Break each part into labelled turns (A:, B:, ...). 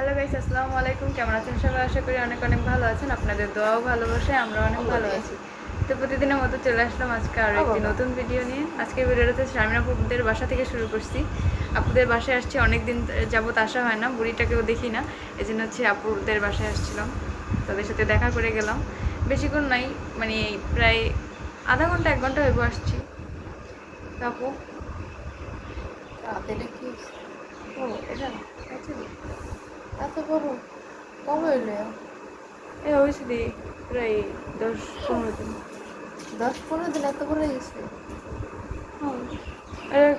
A: Hello guys আসসালামু আলাইকুম। কেমন আছেন সবাই? আশা করি অনেক অনেক ভালো আছেন। আপনাদের দোয়াও ভালোবাসে আমরা অনেক ভালো আছি। তো প্রতিদিনের মতো চলে আসলাম আজকে আরও একটি নতুন ভিডিও নিয়ে। আজকে ভিডিওটাতে শামিন আপুদের বাসা থেকে শুরু করছি। আপুদের বাসায় আসছি অনেক দিন যাবত আসা হয় না বুড়িটাকেও দেখি না। এই জন্য হচ্ছে আপুদের বাসায় আসছিলাম। তাদের সাথে দেখা করে গেলাম। বেশিক্ষণ নাই মানে প্রায় আধা ঘণ্টা এক ঘণ্টা হইব আসছি। আপু?
B: রাতেটা কি?
A: ও এটা আছে
B: এত বড়? কবে হইল
A: এ হয়েছে দি প্রায় দশ পনেরো দিন।
B: দশ পনেরো দিন? এত হয়ে গেছে?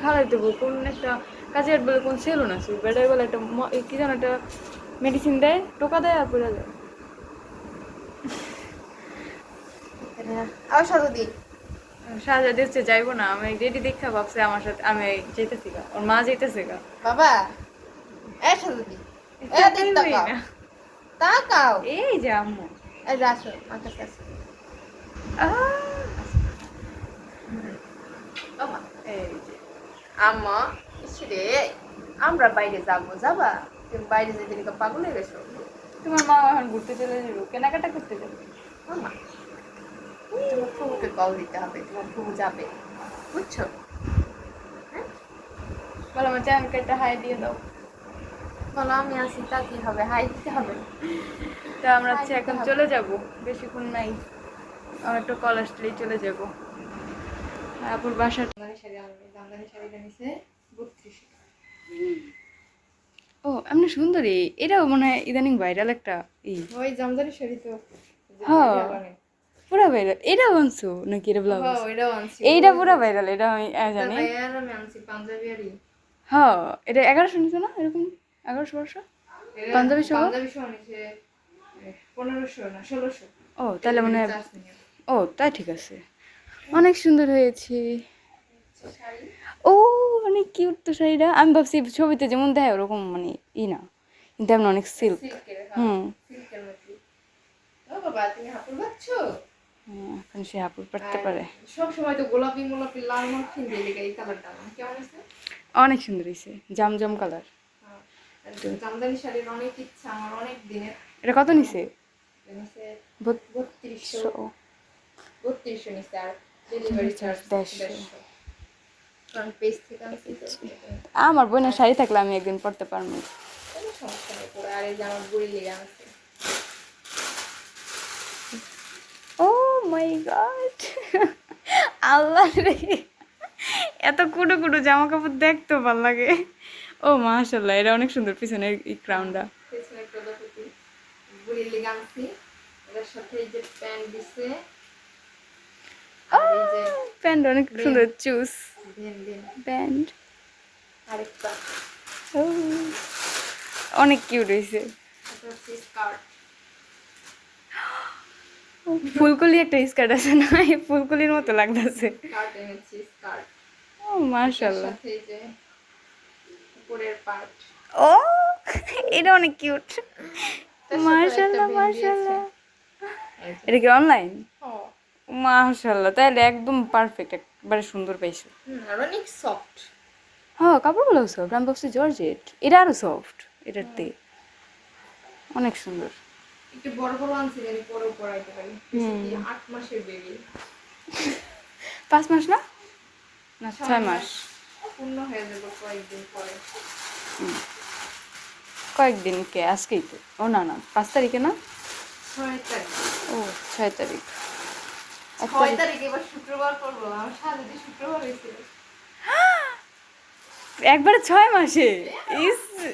A: খালাই দেবো কোন একটা কাজের বলে কোন সেলুন আছে বেটার বলে একটা কি যেন একটা মেডিসিন দেয় টোকা দেয় আর পরে দেয়
B: আর সাথে দিন
A: সাজা দিচ্ছে যাইবো না আমি রেডি দেখা ভাবছে আমার সাথে আমি যাইতেছি গা ওর মা যাইতেছে গা।
B: বাবা এর সাথে দিন এ দিন তাকাও তাকাও
A: এই যে আম্মু
B: এই আমার কাছে আম্মা ইসরে আমরা বাইরে যাব যাবা? তুমি বাইরে যেতে পাগল হয়ে গেছো?
A: তোমার মা এখন ঘুরতে চলে যাব কেনাকাটা করতে যাবে।
B: তোমার ফুবুকে কল দিতে হবে তোমার ফুবু যাবে। বুঝছ?
A: বলো আমার চ্যানেলকে একটা হাই দিয়ে দাও।
B: বলো আমি আসি তা কি হবে? হাই দিতে হবে?
A: তা আমরা হচ্ছে এখন চলে যাব। বেশিক্ষণ নাই। আমার একটু কল আসলেই চলে যাব। আপুর বাসা
B: জামদানি শাড়ি আনবে। জামদানি শাড়িটা নিছে বত্রিশে
A: ও এমনি সুন্দরী। এটাও মনে হয় ইদানিং ভাইরাল একটা ই।
B: ওই জামদানি শাড়ি তো।
A: হ্যাঁ। পুরা ভাইরাল এটাও আনছো নাকি এটা ব্লাউজ
B: আনছি।
A: এইটা পুরা ভাইরাল এটা আমি জানি।
B: পাঞ্জাবি
A: হ্যাঁ এটা এগারোশো নিছো না? এরকম? এগারোশো বারোশো? পাঞ্জাবি সহ?
B: পনেরোশো না ষোলোশো।
A: ও তাহলে মনে হয় ও তাই ঠিক আছে। অনেক সুন্দর হয়েছে। ও অনেক কিউট তো শাড়িটা। আমি ভাবছি ছবিতে যেমন দেয় ওরকম মানে ই না। কিন্তু এমন অনেক সিল্ক
B: সিল্কের
A: হুম। হ্যাঁ, এখন সে হাপুর পড়তে পারে।
B: সব সময় তো গোলাপি মোলাপি লাল মাল কিনবে লেগে এই কালারটা কেমন আছে
A: অনেক সুন্দর হয়েছে। জামজম কালার
B: জামদানি শাড়ির অনেক ইচ্ছা আমার অনেক দিনের।
A: এটা কত নিছে?
B: বত্রিশশো। আর ডেলিভারি চার্জ
A: দেড়শো।
B: তো
A: আমার বোনের শাড়ি থাকলে আমি একদিন পরতে পারব। ও মাই গড। আল্লাহ রে। এত কুটু কুটু জামা কাপড় দেখতেও ভালো লাগে। ও মাশাল্লাহ এটা অনেক সুন্দর পিছনের এই ক্রাউনটা
B: পেছনে প্রজাপতি বুড়ি লেগে আনছি এটার সাথে এই যে প্যান্ট দিছে।
A: প্যান্ট অনেক সুন্দর
B: দিন
A: প্যান্ট।
B: আরেকটা।
A: ও অনেক কিউট হয়েছে ফুলকলি একটা স্কার্ট আছে না? এই ফুলকলির মতো লাগতেছে। ও
B: যে উপরের পার্ট
A: ও এটা অনেক কিউট মাশাল্লাহ মাশাল্লাহ এটা কি অনলাইন মাশাল্লাহ তাহলে একদম পারফেক্ট একবারে সুন্দর পাইছো
B: আর অনেক সফট
A: হ্যাঁ কাপড়গুলো সফট আমি ভাবছি জর্জেট। এটা আরও সফট এটার থেকে অনেক সুন্দর।
B: একটু বড় বড় আনছি জানি পরেও পরাইতে পারি। আট মাসের বেবি
A: পাঁচ মাস না? না ছয় মাস।
B: পূর্ণ হয়ে যাবে কয়েকদিন পরে।
A: কয়েকদিন কে? আজকেই তো? ও না না পাঁচ তারিখে না?
B: ছয় তারিখ।
A: ও ছয় তারিখ।
B: ছয়
A: তারিখ-
B: তারিখ এবার শুক্রবার করব। আমার সাথে শুক্রবার হয়েছিল
A: একবারে ছয় মাসে? ইস।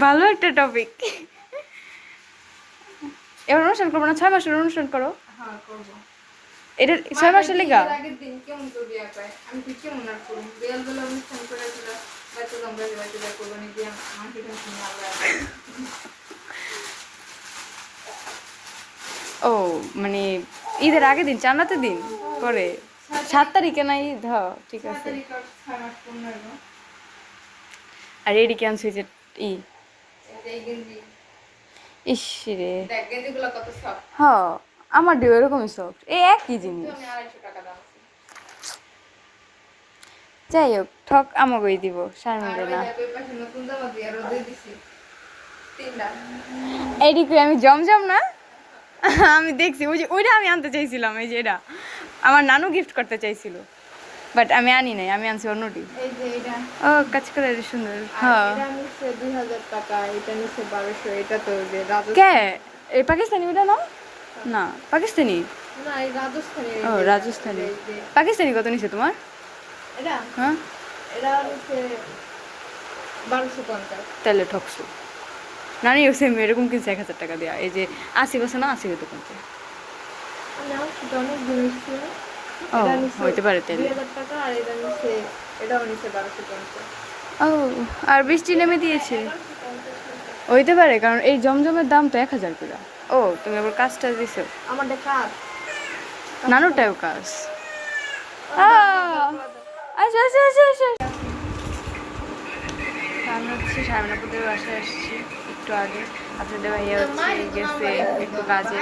A: ভালো একটা টপিক এবার অনুষ্ঠান করব না? ছয় মাসের অনুষ্ঠান করো।
B: হ্যাঁ করব।
A: এটা ছয় মাসের লেগা ও মানে ঈদের আগের দিন চান্নাতে দিন? পরে? সাত তারিখে না ঈদ? হ ঠিক আছে।
B: আর
A: এডি ক্যান্সেল হয়েছে ই?
B: যে
A: ইস রে।
B: দেখ
A: আমার ডিও এরকমই সফট এই একই জিনিস। যাই হোক ঠক আমাকেই দিব
B: ওই
A: না
B: তিনটা।
A: এইদিকে আমি জমজম না? আমি দেখছি ওই যে ওইটা আমি আনতে চাইছিলাম এই যে এটা। আমার নানু গিফট করতে চাইছিল বাট আমি আনি নাই আমি আনছি অন্যটি।
B: এই
A: ও কাজ করে সুন্দর হ্যাঁ।
B: এটা এটা
A: কে? এই পাকিস্তানি ওটা না না পাকিস্তানি?
B: না
A: ও রাজস্থানি। পাকিস্তানি কত নিছে তোমার?
B: এটা?
A: হ্যাঁ? তাহলে ঠকছো। নানি ও সেম এরকম কিনছে এক হাজার টাকা দেওয়া এই যে আশি বছর না আশি হতো কিনছে
B: না
A: ও হইতে পারে তাহলে। ও আর বৃষ্টি নেমে দিয়েছে। হইতে পারে কারণ এই জমজমের দাম তো এক হাজার করে। ও তুমি আবার কাজটা দিছো?
B: আমাদের কাজ।
A: নানুটাও কাজ? আচ্ছা আচ্ছা আচ্ছা আচ্ছা আমি হচ্ছে সামনাপুদের বাসায় আসছি একটু আগে। আপনাদের ভাইয়া হচ্ছে গেছে একটু কাজে।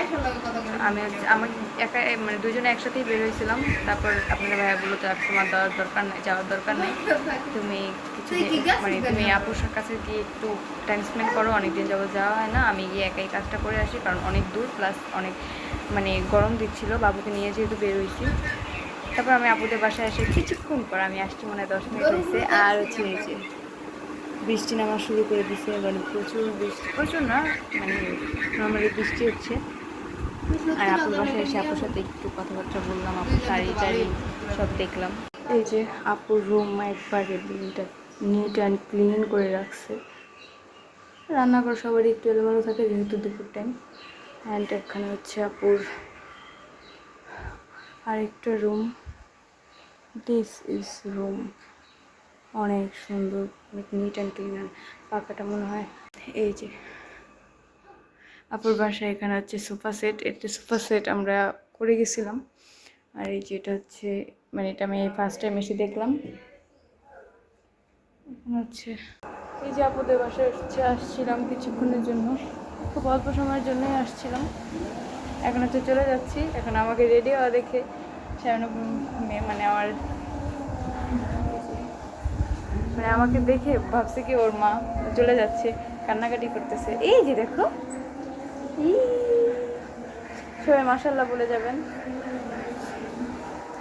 A: আমি আমাকে একা মানে দুজনে একসাথেই বের হয়েছিলাম। তারপর আপনাদের ভাইয়া বলল তো আর তোমার দেওয়ার দরকার নেই যাওয়ার দরকার নেই। তুমি কিছু মানে তুমি আপুর কাছে গিয়ে একটু টাইম স্পেন্ড করো অনেকদিন যাবত যাওয়া হয় না। আমি গিয়ে একাই কাজটা করে আসি কারণ অনেক দূর প্লাস অনেক মানে গরম দিচ্ছিল। বাবুকে নিয়ে যেহেতু বের হয়েছি। তারপর আমি আপুদের বাসায় এসে কিছুক্ষণ পর আমি আসছি মনে হয় দশ মিনিট হয়েছে। আর হচ্ছে যে বৃষ্টি নামা শুরু করে দিছে মানে প্রচুর বৃষ্টি, প্রচুর না মানে নর্মালি বৃষ্টি হচ্ছে। আর আপুর বাসায় এসে আপুর সাথে একটু কথাবার্তা বললাম, আপুর শাড়ি টাড়ি সব দেখলাম। এই যে আপুর রুম একবারে নিট অ্যান্ড ক্লিন করে রাখছে। রান্নাঘর সবারই একটু এলোমেলো থাকে, যেহেতু দুপুর টাইম অ্যান্ড এখানে হচ্ছে আপুর আরেকটা রুম দিস ইজ রুম অনেক সুন্দর, অনেক নিট অ্যান্ড ক্লিন পাকাটা মনে হয় এই যে। আপুর বাসায় এখানে হচ্ছে সোফা সেট একটা সোফা সেট আমরা করে গেছিলাম। আর এই যে এটা হচ্ছে মানে এটা আমি ফার্স্ট টাইম এসে দেখলাম। এখানে হচ্ছে, এই যে আপুদের বাসায় হচ্ছে আসছিলাম কিছুক্ষণের জন্য। খুব অল্প সময়ের জন্যই আসছিলাম। এখন হচ্ছে চলে যাচ্ছি। এখন আমাকে রেডি হওয়া দেখে মেয়ে মানে আমার মানে আমাকে দেখে ভাবছে কি ওর মা চলে যাচ্ছে, কান্নাকাটি করতেছে। এই যে দেখো। সবাই মাসাল্লাহ বলে যাবেন।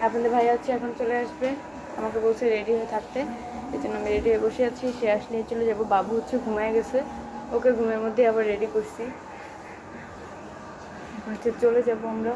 A: আপনাদের ভাই হচ্ছে এখন চলে আসবে। আমাকে বলছে রেডি হয়ে থাকতে। এই জন্য আমি রেডি হয়ে বসে আছি। সে আসলে চলে যাব। বাবু হচ্ছে ঘুমায় গেছে। ওকে ঘুমের মধ্যে আবার রেডি করছি। হচ্ছে চলে যাব আমরা।